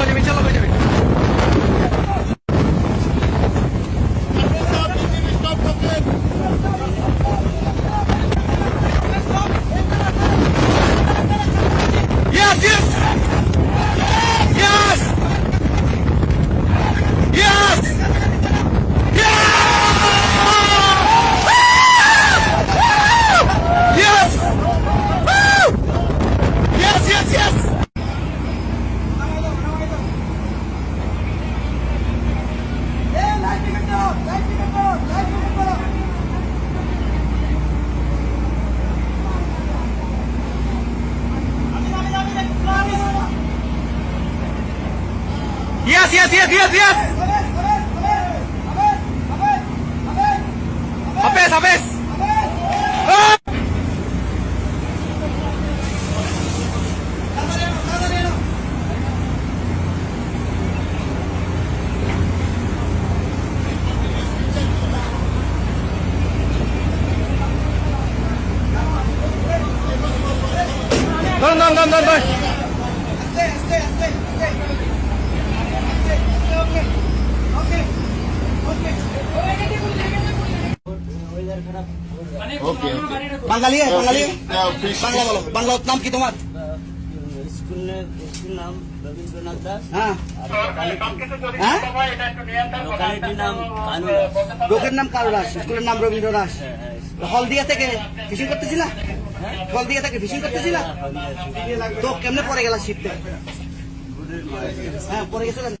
হয়ে যাবে ইনশাল্লাহ যাবে। Yes, yes, yes, yes! Hapes, hapes! Ah! Doon, doon, doon, doon, doon. ওকে বাঙালি হ্যাঁ, বাঙালি? বাংলা বলো। বাংলা নাম কি তোমার? স্কুল স্কুল নাম রবীন্দ্রনাথ দাস। হ্যাঁ। হ্যাঁ? লোকালিটির নাম কানু লোকের নাম কারও দাস স্কুলের নাম রবীন্দ্র দাস। হলদিয়া থেকে ফিশিং করতেছিলা? হলদিয়া থেকে ফিশিং করতেছিলা? তো কেমনে পরে গেলা শিখতে হ্যাঁ পরে গেছিলেন